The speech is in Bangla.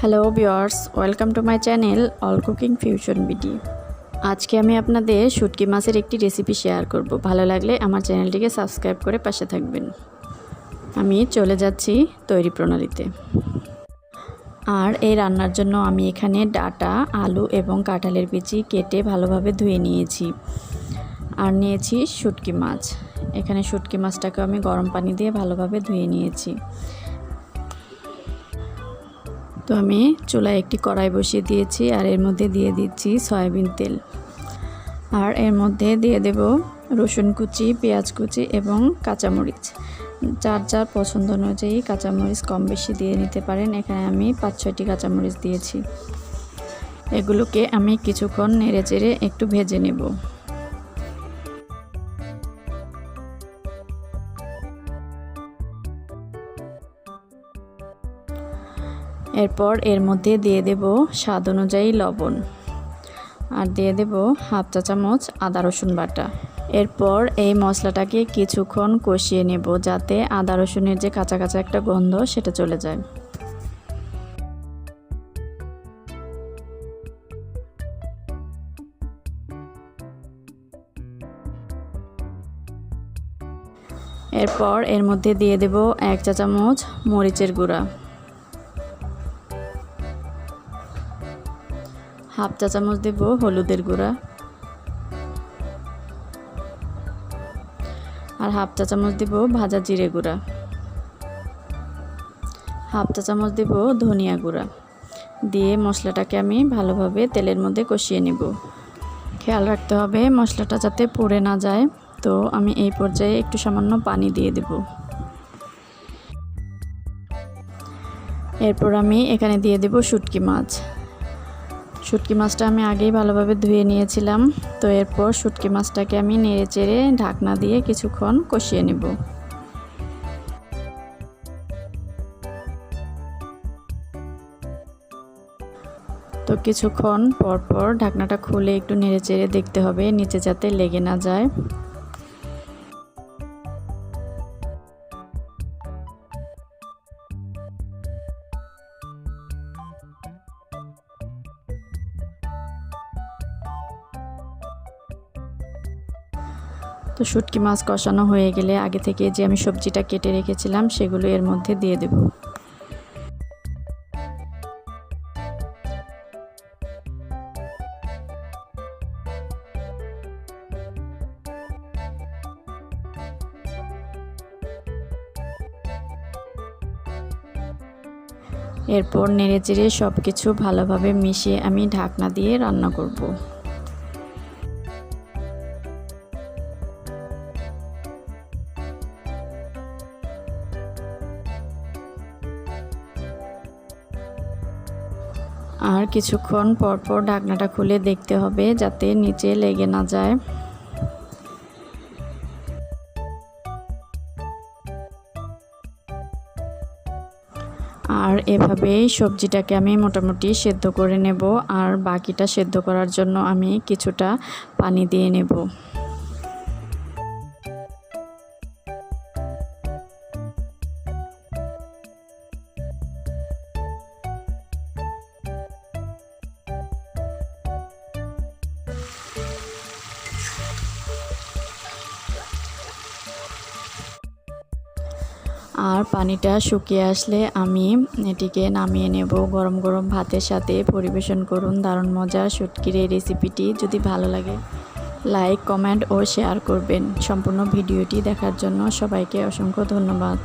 Hello dears welcome to my channel all cooking fusion BD আজকে আমি আপনাদের শুটকি মাছের একটি রেসিপি শেয়ার করব। ভালো লাগলে আমার চ্যানেলটিকে সাবস্ক্রাইব করে পাশে থাকবেন। আমি চলে যাচ্ছি তৈরি প্রণালীতে। আর এই রান্নার জন্য আমি এখানে ডাটা, আলু এবং কাঁঠালের বিচি কেটে ভালোভাবে ধুয়ে নিয়েছি। আর নিয়েছি শুটকি মাছ। এখানে শুটকি মাছটাকে আমি গরম পানি দিয়ে ভালোভাবে ধুয়ে নিয়েছি। তো আমি চুলায় একটি কড়াই বসিয়ে দিয়েছি আর এর মধ্যে দিয়ে দিচ্ছি সয়াবিন তেল। আর এর মধ্যে দিয়ে দেব রসুন কুচি, পেঁয়াজ কুচি এবং কাঁচামরিচ। যার যার পছন্দ অনুযায়ী কাঁচামরিচ কম বেশি দিয়ে নিতে পারেন। এখানে আমি পাঁচ, ছয়টি কাঁচামরিচ দিয়েছি। এগুলোকে আমি কিছুক্ষণ নেড়ে চেড়ে একটু ভেজে নেব। এরপর এর মধ্যে দিয়ে দেব স্বাদ অনুযায়ী লবণ। আর দিয়ে দেব হাফ চা চামচ আদা রসুন বাটা। এরপর এই মশলাটাকে কিছুক্ষণ কষিয়ে নেব যাতে আদা রসুনের যে কাঁচা কাঁচা একটা গন্ধ সেটা চলে যায়। এরপর এর মধ্যে দিয়ে দেব এক চা চামচ মরিচের গুঁড়া। হাফ চা চামচ দেব, হলুদের গুঁড়া। আর হাফ চা চামচ দেব ভাজা জিরে গুঁড়া। হাফ চা চামচ দেব ধনিয়া গুঁড়া। দিয়ে মশলাটাকে আমি ভালোভাবে তেলের মধ্যে কষিয়ে নেব। খেয়াল রাখতে হবে মশলাটা যাতে পড়ে না যায়। তো আমি এই পর্যায়ে একটু সামান্য পানি দিয়ে দেব। এরপর আমি এখানে দিয়ে দেব শুটকি মাছ। শুটকি মাছটা আমি আগেই ভালোভাবে ধুয়ে নিয়েছিলাম। তো এরপর শুটকি মাছটাকে আমি নেড়ে চেড়ে ঢাকনা দিয়ে কিছুক্ষণ কষিয়ে নেব। তো কিছুক্ষণ পর পর ঢাকনাটা খুলে একটু নেড়ে চেড়ে দেখতে হবে, নিচে যাতে লেগে না যায়। তো শুটকি মাছ কষানো হয়ে গেলে আগে থেকে যে আমি সবজিটা কেটে রেখেছিলাম সেগুলো এর মধ্যে দিয়ে দেব। এরপর নেড়ে চেড়ে সব কিছু ভালোভাবে মিশিয়ে আমি ঢাকনা দিয়ে রান্না করব। আর কিছুক্ষণ পরপর ঢাকনাটা খুলে দেখতে হবে যাতে নিচে লেগে না যায়। আর এভাবেই সবজিটাকে আমি মোটামুটি সেদ্ধ করে নেব, আর বাকিটা সেদ্ধ করার জন্য আমি কিছুটা পানি দিয়ে নেব। আর পানিটা শুকিয়ে আসলে আমি এটিকে নামিয়ে নেব। গরম গরম ভাতের সাথে পরিবেশন করুন। দারুণ মজা শুটকির এই রেসিপিটি যদি ভালো লাগে লাইক কমেন্ট ও শেয়ার করবেন। সম্পূর্ণ ভিডিওটি দেখার জন্য সবাইকে অসংখ্য ধন্যবাদ।